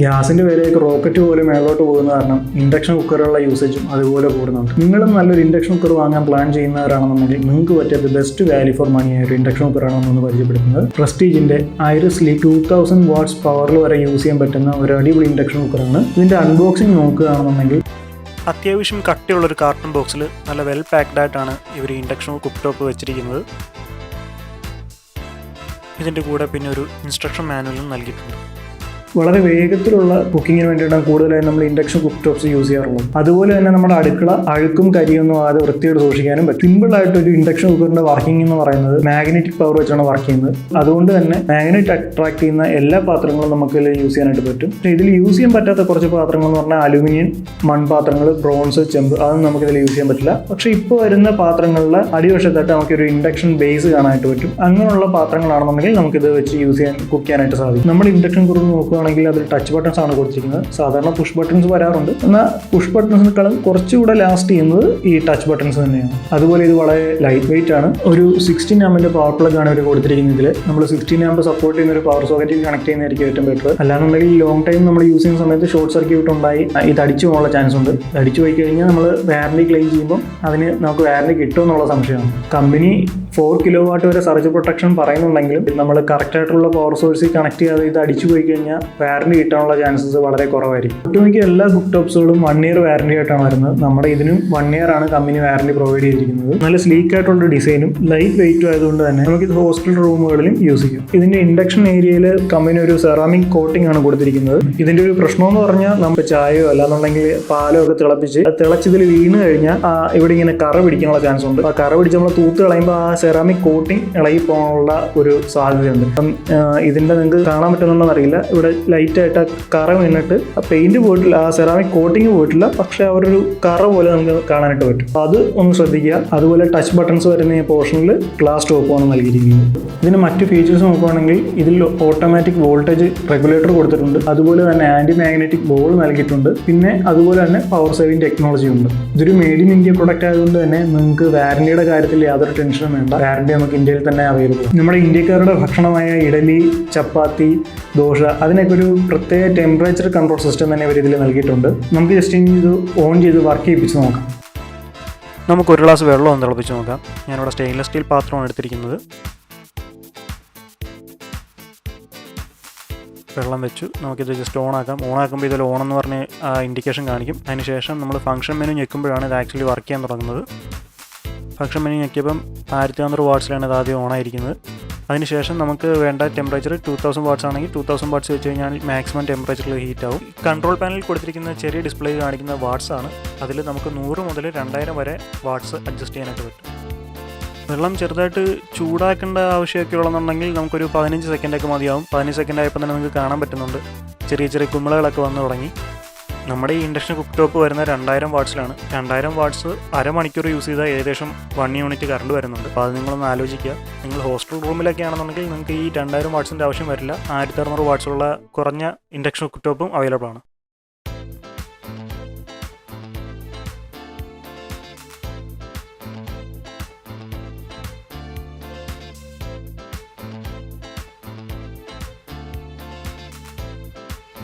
ഗ്യാസിന്റെ വിലയൊക്കെ റോക്കറ്റ് പോലെ മേളോട്ട് പോകുന്ന കാരണം ഇൻഡക്ഷൻ കുക്കറുള്ള യൂസേജും അതുപോലെ കൂടുന്നുണ്ട്. നിങ്ങളും നല്ലൊരു ഇൻഡക്ഷൻ കുക്കർ വാങ്ങാൻ പ്ലാൻ ചെയ്യുന്നവരാണെന്നുണ്ടെങ്കിൽ നിങ്ങൾക്ക് പറ്റിയ ബെസ്റ്റ് വാല്യൂ ഫോർ മണി ആയ ഒരു ഇൻഡക്ഷൻ കുക്കറാണ് നമ്മൾ പരിചയപ്പെടുത്തുന്നത്. പ്രസ്റ്റീജിന്റെ ഐറിസ് ലീ ടൂ തൗസൻഡ് വാട്ട്സ് പവറിൽ വരെ യൂസ് ചെയ്യാൻ പറ്റുന്ന ഒരു അടിപൊളി ഇൻഡക്ഷൻ കുക്കറാണ്. ഇതിന്റെ അൺബോക്സിംഗ് നോക്കുകയാണെന്നുണ്ടെങ്കിൽ അത്യാവശ്യം കട്ടിയുള്ള ഒരു കാർട്ടൺ ബോക്സിൽ നല്ല വെൽ പാക്ഡ് ആയിട്ടാണ് ഇവർ ഇൻഡക്ഷൻ കുക്ക് ടോപ്പ് വെച്ചിരിക്കുന്നത്. ഇതിന്റെ കൂടെ പിന്നെ ഒരു ഇൻസ്ട്രക്ഷൻ മാനുവലും നൽകിയിട്ടുണ്ട്. വളരെ വേഗത്തിലുള്ള കുക്കിങ്ങിന് വേണ്ടിയിട്ടാണ് കൂടുതലായും നമ്മൾ ഇൻഡക്ഷൻ കുക്ക് ടോപ്സ് യൂസ് ചെയ്യാറുള്ളത്. അതുപോലെ തന്നെ നമ്മുടെ അടുക്കള അഴുക്കും കരിയൊന്നും ആദ്യം വൃത്തിയോട് സൂക്ഷിക്കാനും പറ്റും. സിമ്പിൾ ആയിട്ട് ഒരു ഇൻഡക്ഷൻ കുക്കറിന്റെ വർക്കിംഗ് എന്ന് പറയുന്നത് മാഗ്നറ്റിക് പവർ വെച്ചാണ് വർക്ക് ചെയ്യുന്നത്. അതുകൊണ്ട് തന്നെ മാഗ്നറ്റ് അട്രാക്ട് ചെയ്യുന്ന എല്ലാ പാത്രങ്ങളും നമുക്ക് ഇതിൽ യൂസ് ചെയ്യാനായിട്ട് പറ്റും. ഇതിൽ യൂസ് ചെയ്യാൻ പറ്റാത്ത കുറച്ച് പാത്രങ്ങൾ എന്ന് പറഞ്ഞാൽ അലുമിനിയം മൺപാത്രങ്ങൾ ബ്രോൺസ് ചെമ്പ് അതൊന്നും നമുക്ക് ഇതിൽ യൂസ് ചെയ്യാൻ പറ്റില്ല. പക്ഷേ ഇപ്പോൾ വരുന്ന പാത്രങ്ങളിലെ അടിവശത്തായിട്ട് നമുക്കൊരു ഇൻഡക്ഷൻ ബേസ് കാണാനായിട്ട് പറ്റും. അങ്ങനെയുള്ള പാത്രങ്ങളാണെന്നുണ്ടെങ്കിൽ നമുക്കിത് വെച്ച് യൂസ് ചെയ്യാൻ കുക്ക് ചെയ്യാനായിട്ട് സാധിക്കും. നമ്മൾ ഇൻഡക്ഷൻ കുക്കർ നോക്കുകയാണെങ്കിൽ അതിൽ ടച്ച് ബട്ടൺസ് ആണ് കൊടുത്തിരിക്കുന്നത്. സാധാരണ പുഷ് ബട്ടൺസ് വരാറുണ്ട്. എന്നാൽ പുഷ് ബട്ടൺസിനേക്കാളും കുറച്ചുകൂടെ ലാസ്റ്റ് ചെയ്യുന്നത് ഈ ടച്ച് ബട്ടൺസ് തന്നെയാണ്. അതുപോലെ ഇത് വളരെ ലൈറ്റ് വെയിറ്റ് ആണ്. ഒരു സിക്സ്റ്റീൻ ആമ്പിന്റെ പവർ പ്ലഗ് ആണ് ഇവർ കൊടുത്തിരിക്കുന്നതിൽ നമ്മൾ സിക്സ്റ്റീൻ ആമ്പ് സപ്പോർട്ട് ചെയ്യുന്ന ഒരു പവർ സോക്കറ്റിൽ കണക്ട് ചെയ്യുന്നതായിരിക്കും ഏറ്റവും ബെറ്റർ അല്ലാന്നുണ്ടെങ്കിൽ ലോങ് ടൈം നമ്മൾ യൂസ് ചെയ്യുന്ന സമയത്ത് ഷോർട്ട് സർക്യൂട്ട് ഉണ്ടായി ഇത് അടിച്ചു പോകാനുള്ള ചാൻസ് ഉണ്ട്. അടിച്ചു പോയി കഴിഞ്ഞാൽ നമ്മൾ വാറണ്ടി ക്ലെയിം ചെയ്യുമ്പോൾ അതിന് നമുക്ക് വാറണ്ടി കിട്ടുമെന്നുള്ള സംശയമാണ്. കമ്പനി ഫോർ കിലോ വാട്ട് വരെ സർജ് പ്രൊട്ടക്ഷൻ പറയുന്നുണ്ടെങ്കിലും നമ്മൾ കറക്റ്റ് ആയിട്ടുള്ള പവർ സോഴ്സിൽ കണക്ട് ചെയ്യാതെ ഇത് അടിച്ചു പോയി കഴിഞ്ഞാൽ വാറണ്ടി കിട്ടാനുള്ള ചാൻസസ് വളരെ കുറവായിരിക്കും. ഒട്ടുമിക്ക എല്ലാ കുക്ക് ടോപ്സുകളും വൺ ഇയർ വാറണ്ടി ആയിട്ടാണ് വരുന്നത്. നമ്മുടെ ഇതിനും വൺ ഇയർ ആണ് കമ്പനി വാറണ്ടി പ്രൊവൈഡ് ചെയ്തിരിക്കുന്നത്. നല്ല സ്ലീക്ക് ആയിട്ടുള്ള ഡിസൈനും ലൈറ്റ് വെയിറ്റും ആയതുകൊണ്ട് തന്നെ നമുക്ക് ഇത് ഹോസ്റ്റൽ റൂമുകളിലും യൂസ് ചെയ്യാം. ഇതിന്റെ ഇൻഡക്ഷൻ ഏരിയയിൽ കമ്പനി ഒരു സെറാമിക് കോട്ടിംഗ് ആണ് കൊടുത്തിരിക്കുന്നത്. ഇതിന്റെ ഒരു പ്രശ്നം എന്ന് പറഞ്ഞാൽ നമുക്ക് ചായയോ അല്ലാന്നുണ്ടെങ്കിൽ പാലോ ഒക്കെ തിളപ്പിച്ച് തിളച്ചതിൽ വീണ് കഴിഞ്ഞാൽ ഇവിടെ ഇങ്ങനെ കറ പിടിക്കാനുള്ള ചാൻസ് ഉണ്ട്. ആ കറ പിടിച്ച് നമ്മൾ തൂത്ത് കളയുമ്പോൾ ആ സെറാമിക് കോട്ടിംഗ് ഇളകി പോകാനുള്ള ഒരു സാധ്യതയുണ്ട്. അപ്പം നിങ്ങൾക്ക് കാണാൻ പറ്റുന്നുണ്ടോ അറിയില്ല ഇവിടെ ലൈറ്റ് ആയിട്ട് ആ കറ വീണിട്ട് ആ പെയിന്റ് പോയിട്ടില്ല ആ സെറാമിക് കോട്ടിങ് പോയിട്ടില്ല പക്ഷെ ആ ഒരു കറ പോലെ നമുക്ക് കാണാനായിട്ട് പറ്റും. അത് ഒന്ന് ശ്രദ്ധിക്കുക. അതുപോലെ ടച്ച് ബട്ടൺസ് വരുന്ന ഈ പോർഷനിൽ ഗ്ലാസ് ടോപ്പാണ് നൽകിയിരിക്കുന്നത്. ഇതിന് മറ്റു ഫീച്ചേഴ്സ് നോക്കുകയാണെങ്കിൽ ഇതിൽ ഓട്ടോമാറ്റിക് വോൾട്ടേജ് റെഗുലേറ്റർ കൊടുത്തിട്ടുണ്ട്. അതുപോലെ തന്നെ ആന്റി മാഗ്നറ്റിക് ബോൾ നൽകിയിട്ടുണ്ട്. പിന്നെ അതുപോലെ തന്നെ പവർ സേവിംഗ് ടെക്നോളജി ഉണ്ട്. ഇതൊരു മെയ്ഡ് ഇൻ ഇന്ത്യ പ്രൊഡക്റ്റ് ആയതുകൊണ്ട് തന്നെ നിങ്ങൾക്ക് വാറണ്ടിയുടെ കാര്യത്തിൽ യാതൊരു ടെൻഷനും വേണ്ട. വാറണ്ടി നമുക്ക് ഇന്ത്യയിൽ തന്നെ അവൈലബിൾ നമ്മുടെ ഇന്ത്യക്കാരുടെ ഭക്ഷണമായ ഇഡലി ചപ്പാത്തി ദോശ ഒരു പ്രത്യേക ടെമ്പറേച്ചർ കൺട്രോൾ സിസ്റ്റം തന്നെ ഇവർ ഇതിൽ നൽകിയിട്ടുണ്ട്. നമുക്ക് ജസ്റ്റ് ഇനി ഇത് ഓൺ ചെയ്ത് വർക്ക് ചെയ്യിപ്പിച്ച് നോക്കാം. നമുക്ക് ഒരു ഗ്ലാസ് വെള്ളം ഒന്ന് തിളപ്പിച്ച് നോക്കാം. ഞാനിവിടെ സ്റ്റെയിൻലെസ് സ്റ്റീൽ പാത്രമാണ് എടുത്തിരിക്കുന്നത്. വെള്ളം വെച്ചു. നമുക്കിത് ജസ്റ്റ് ഓൺ ആക്കാം. ഓൺ ആക്കുമ്പോൾ ഇതിൽ ഓൺ എന്ന് പറഞ്ഞ് ഇൻഡിക്കേഷൻ കാണിക്കും. അതിനുശേഷം നമ്മൾ ഫംഗ്ഷൻ മെനു ഞെക്കുമ്പോഴാണ് ഇത് ആക്ച്വലി വർക്ക് ചെയ്യാൻ തുടങ്ങുന്നത്. ഫംഗ്ഷൻ മെനു ഞെക്കിയപ്പം ആയിരത്തി അഞ്ഞൂറ് വാട്ട്സിലാണ് ഇത് ആദ്യം ഓൺ ആയിരിക്കുന്നത്. അതിനുശേഷം നമുക്ക് വേണ്ട ടെമ്പറേച്ചർ ടു തൗസൻഡ് വാട്ട്സ് ആണെങ്കിൽ ടു തൗസൻഡ് വാട്ട്സ് വെച്ച് കഴിഞ്ഞാൽ മാക്സിമം ടെമ്പറേച്ചറിൽ ഹീറ്റ് ആവും. കൺട്രോൾ പാനലിൽ കൊടുത്തിരിക്കുന്ന ചെറിയ ഡിസ്പ്ലേ കാണിക്കുന്ന വാട്ട്സ് ആണ്. അതിൽ നമുക്ക് നൂറ് മുതൽ രണ്ടായിരം വരെ വാട്ട്സ് അഡ്ജസ്റ്റ് ചെയ്യാനായിട്ട് പറ്റും. വെള്ളം ചെറുതായിട്ട് ചൂടാക്കേണ്ട ആവശ്യമൊക്കെ ഉള്ളതെന്നുണ്ടെങ്കിൽ നമുക്കൊരു പതിനഞ്ച് സെക്കൻഡൊക്കെ മതിയാവും. പതിനഞ്ച് സെക്കൻഡ് ആയപ്പോൾ തന്നെ നിങ്ങൾക്ക് കാണാൻ പറ്റുന്നുണ്ട്. ചെറിയ ചെറിയ കുമിളകളൊക്കെ വന്നു തുടങ്ങി. നമ്മുടെ ഈ ഇൻഡക്ഷൻ കുക്ക് ടോപ്പ് വരുന്ന രണ്ടായിരം വാട്ട്സിലാണ്. രണ്ടായിരം വാട്ട്സ് അരമണിക്കൂർ യൂസ് ചെയ്താൽ ഏകദേശം വൺ യൂണിറ്റ് കറണ്ട് വരുന്നുണ്ട്. അപ്പോൾ അത് നിങ്ങളൊന്ന് ആലോചിക്കുക. നിങ്ങൾ ഹോസ്റ്റൽ റൂമിലൊക്കെ ആണെന്നുണ്ടെങ്കിൽ നിങ്ങൾക്ക് ഈ രണ്ടായിരം വാട്ട്സിന്റെ ആവശ്യം വരില്ല. ആയിരത്തി അറുന്നൂറ് വാട്ട്സുള്ള കുറഞ്ഞ ഇൻഡക്ഷൻ കുക്ക് ടോപ്പും അവൈലബിൾ ആണ്.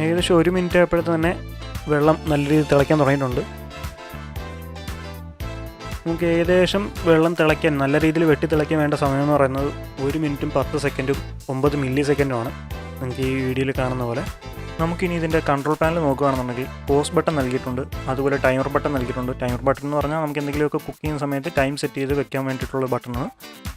ഏകദേശം ഒരു മിനിറ്റ് ആയപ്പോഴത്തെ തന്നെ വെള്ളം നല്ല രീതിയിൽ തിളയ്ക്കാൻ തുടങ്ങിയിട്ടുണ്ട്. നമുക്ക് ഏകദേശം വെള്ളം തിളയ്ക്കാൻ നല്ല രീതിയിൽ വെട്ടി തിളയ്ക്കാൻ വേണ്ട സമയം എന്ന് പറയുന്നത് ഒരു മിനിറ്റും പത്ത് സെക്കൻഡും ഒമ്പത് മില്ലി സെക്കൻഡുമാണ് നിങ്ങൾക്ക് ഈ വീഡിയോയിൽ കാണുന്ന പോലെ. നമുക്കിനി ഇതിന്റെ കൺട്രോൾ പാനൽ നോക്കുകയാണെന്നുണ്ടെങ്കിൽ പോസ് ബട്ടൺ നൽകിയിട്ടുണ്ട് അതുപോലെ ടൈമർ ബട്ടൺ നൽകിയിട്ടുണ്ട്. ടൈമർ ബട്ടൺ എന്ന് പറഞ്ഞാൽ നമുക്ക് എന്തെങ്കിലുമൊക്കെ കുക്ക് ചെയ്യുന്ന സമയത്ത് ടൈം സെറ്റ് ചെയ്ത് വെക്കാൻ വേണ്ടിയിട്ടുള്ള ബട്ടണാണ്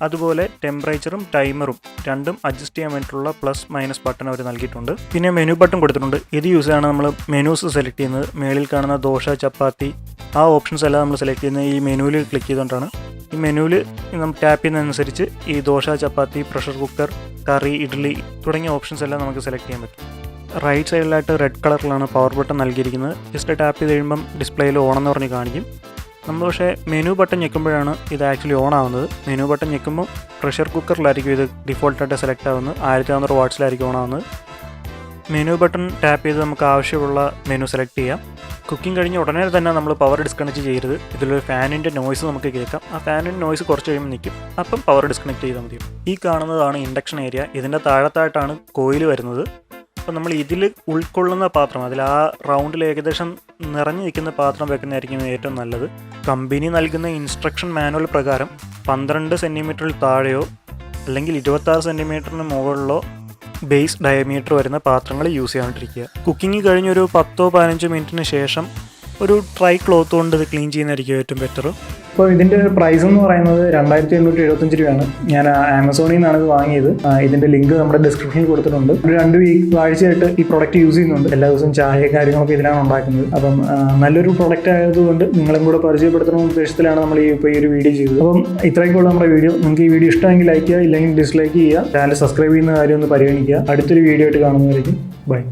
അതുപോലെ ടെമ്പറേച്ചറും ടൈമറും രണ്ടും അഡ്ജസ്റ്റ് ചെയ്യാൻ വേണ്ടിയിട്ടുള്ള പ്ലസ് മൈനസ് ബട്ടൺ അവർ നൽകിയിട്ടുണ്ട്. പിന്നെ മെനു ബട്ടൺ കൊടുത്തിട്ടുണ്ട്. ഇത് യൂസ് ചെയ്യാണ് നമ്മൾ മെനൂസ് സെലക്ട് ചെയ്യുന്നത്? മേളിൽ കാണുന്ന ദോശ ചപ്പാത്തി ആ ഓപ്ഷൻസ് എല്ലാം നമ്മൾ സെലക്ട് ചെയ്യുന്നത് ഈ മെനുവിൽ ക്ലിക്ക് ചെയ്തുകൊണ്ടാണ്. ഈ മെനുവിൽ നമ്മൾ ടാപ്പ് ചെയ്യുന്നതനുസരിച്ച് ഈ dosa chapati pressure cooker curry idli തുടങ്ങിയ ഓപ്ഷൻസ് എല്ലാം നമുക്ക് സെലക്ട് ചെയ്യാൻ പറ്റും. റൈറ്റ് സൈഡിലായിട്ട് റെഡ് കളറിലാണ് പവർ ബട്ടൺ നൽകിയിരിക്കുന്നത്. ജസ്റ്റ് ടാപ്പ് ചെയ്ത് കഴിയുമ്പം ഡിസ്പ്ലേയിൽ ഓണെന്ന് പറഞ്ഞ് കാണിക്കും. നമ്മൾ പക്ഷേ മെനു ബട്ടൺ ഞെക്കുമ്പോഴാണ് ഇത് ആക്ച്വലി ഓൺ ആവുന്നത്. മെനു ബട്ടൺ ഞെക്കുമ്പോൾ പ്രഷർ കുക്കറിലായിരിക്കും ഇത് ഡിഫോൾട്ടായിട്ട് സെലക്ട് ആവുന്നത്. ആയിരത്തി അറുന്നൂറ് വാട്ട്സിലായിരിക്കും ഓൺ ആവുന്നത്. മെനു ബട്ടൺ ടാപ്പ് ചെയ്ത് നമുക്ക് ആവശ്യമുള്ള മെനു സെലക്ട് ചെയ്യാം. കുക്കിംഗ് കഴിഞ്ഞ് ഉടനെ തന്നെ നമ്മൾ പവർ ഡിസ്കണക്ട് ചെയ്യരുത്. ഇതിലൊരു ഫാനിന്റെ നോയ്സ് നമുക്ക് കേൾക്കാം. ആ ഫാനിന്റെ നോയ്സ് കുറച്ച് കഴിയുമ്പോൾ നിൽക്കും അപ്പം പവർ ഡിസ്കണക്ട് ചെയ്താൽ മതി ഈ കാണുന്നതാണ് ഇൻഡക്ഷൻ ഏരിയ ഇതിന്റെ താഴത്തായിട്ടാണ് കോയിൽ വരുന്നത്. അപ്പം നമ്മൾ ഇതിൽ ഉൾക്കൊള്ളുന്ന പാത്രം അതിൽ ആ റൗണ്ടിൽ ഏകദേശം നിറഞ്ഞു നിൽക്കുന്ന പാത്രം വെക്കുന്നതായിരിക്കും ഏറ്റവും നല്ലത്. കമ്പനി നൽകുന്ന ഇൻസ്ട്രക്ഷൻ മാനുവൽ പ്രകാരം പന്ത്രണ്ട് സെന്റിമീറ്ററിൽ താഴെയോ അല്ലെങ്കിൽ ഇരുപത്താറ് സെന്റിമീറ്ററിന് മുകളിലോ ബേസ് ഡയമീറ്റർ വരുന്ന പാത്രങ്ങൾ യൂസ് ചെയ്യാണ്ടിരിക്കുക. കുക്കിംഗ് കഴിഞ്ഞൊരു പത്തോ പതിനഞ്ചോ മിനിറ്റിന് ശേഷം ഒരു ഡ്രൈ ക്ലോത്ത് കൊണ്ട് ഇത് ക്ലീൻ ചെയ്യുന്നതായിരിക്കും ഏറ്റവും ബെറ്റർ അപ്പോൾ ഇതിന്റെ ഒരു പ്രൈസ് എന്ന് പറയുന്നത് രണ്ടായിരത്തി എണ്ണൂറ്റി എഴുപത്തഞ്ച് രൂപയാണ്. ഞാൻ ആമസോണിൽ നിന്നാണ് ഇത് വാങ്ങിയത്. ഇതിന്റെ ലിങ്ക് നമ്മുടെ ഡിസ്ക്രിപ്ഷനിൽ കൊടുത്തിട്ടുണ്ട്. ഒരു രണ്ട് വീക്ക് ആഴ്ചയായിട്ട് ഈ പ്രൊഡക്റ്റ് യൂസ് ചെയ്യുന്നുണ്ട്. എല്ലാ ദിവസവും ചായ കാര്യങ്ങളൊക്കെ ഇതിലാണ് ഉണ്ടാക്കുന്നത്. അപ്പം നല്ലൊരു പ്രൊഡക്റ്റ് ആയതുകൊണ്ട് നിങ്ങളും കൂടെ പരിചയപ്പെടുത്തണമെന്ന ഉദ്ദേശത്തിലാണ് നമ്മൾ ഈ ഇപ്പോൾ ഈ ഒരു വീഡിയോ ചെയ്തത്. അപ്പം ഇത്രയൊക്കെയുള്ള നമ്മുടെ വീഡിയോ നിങ്ങൾക്ക് ഈ വീഡിയോ ഇഷ്ടമെങ്കിൽ ലൈക്ക് ചെയ്യുക ഇല്ലെങ്കിൽ ഡിസ്ലൈക്ക് ചെയ്യുക. ചാനൽ സബ്സ്ക്രൈബ് ചെയ്യുന്ന കാര്യം ഒന്ന് പരിഗണിക്കുക. അടുത്തൊരു വീഡിയോ ആയിട്ട് കാണുന്നതായിരിക്കും ബൈ